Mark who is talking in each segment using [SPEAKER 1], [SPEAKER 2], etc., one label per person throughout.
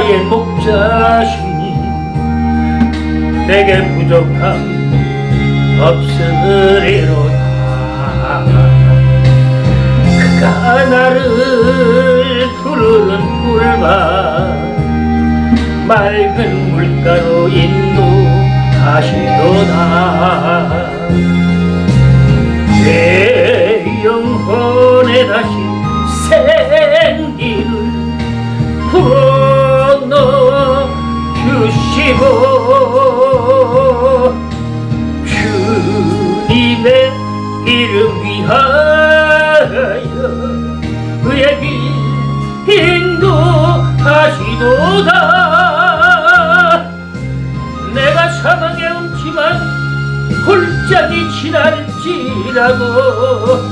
[SPEAKER 1] 나의 목자시니 내게 부족함 없으리로다. 그가 나를 푸르는 꿀밭 맑은 물가로 인도하시도다. 내 영혼에 다시 지날지라도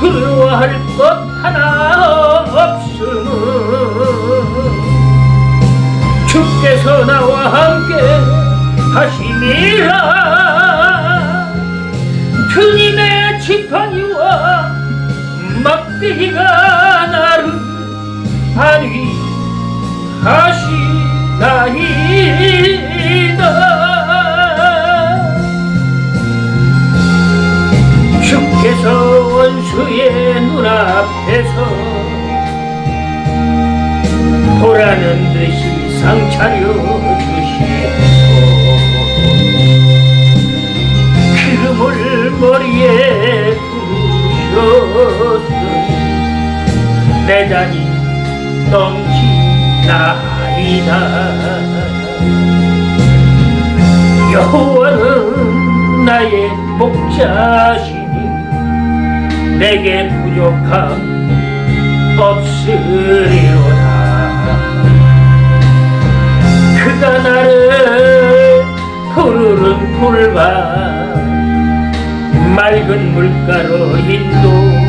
[SPEAKER 1] 두려워할 것 하나 없음은 주께서 나와 함께 하심이라. 주님의 지팡이와 막대기가 나를 안위 하시 앞에서 보라는 듯이 상 차려 주시고 기름을 머리에 부으셨으니 내 잔이 넘치나이다. 여호와는 나의 목자시니 내게 부족함 없으리로다. 그가 나를 푸르른 풀밭 맑은 물가로 인도하시도다.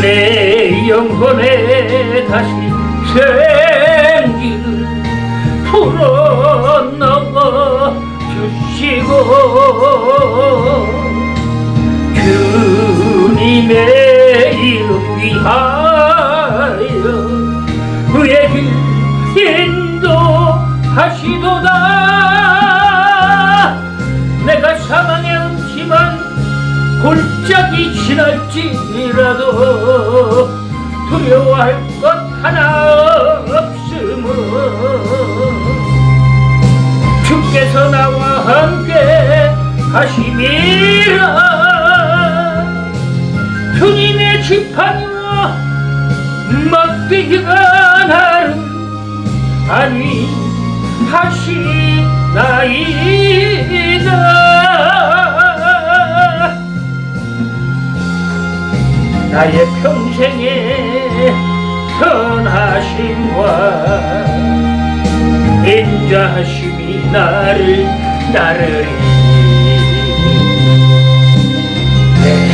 [SPEAKER 1] 내 영혼에 다시 생기를 풀어넣어 주시고 주님의 이름 위하여 그의 길 인도하시도다. 내가 사망에 얹지만 골짜기 지날지라도 두려워할 것 하나 없음은 주께서 나와 함께 하심이라 주님의 지팡이와 막대기가 나를 안위 하시나이다. 나의 평생의 선하심과 인자하심이 나를 따르리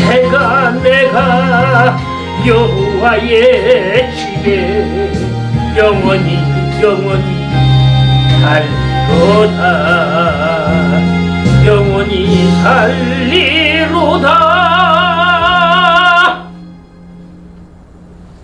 [SPEAKER 1] 내가 내가 여호와의 집에 영원히 영원히 살리로다. 영원히 살리로다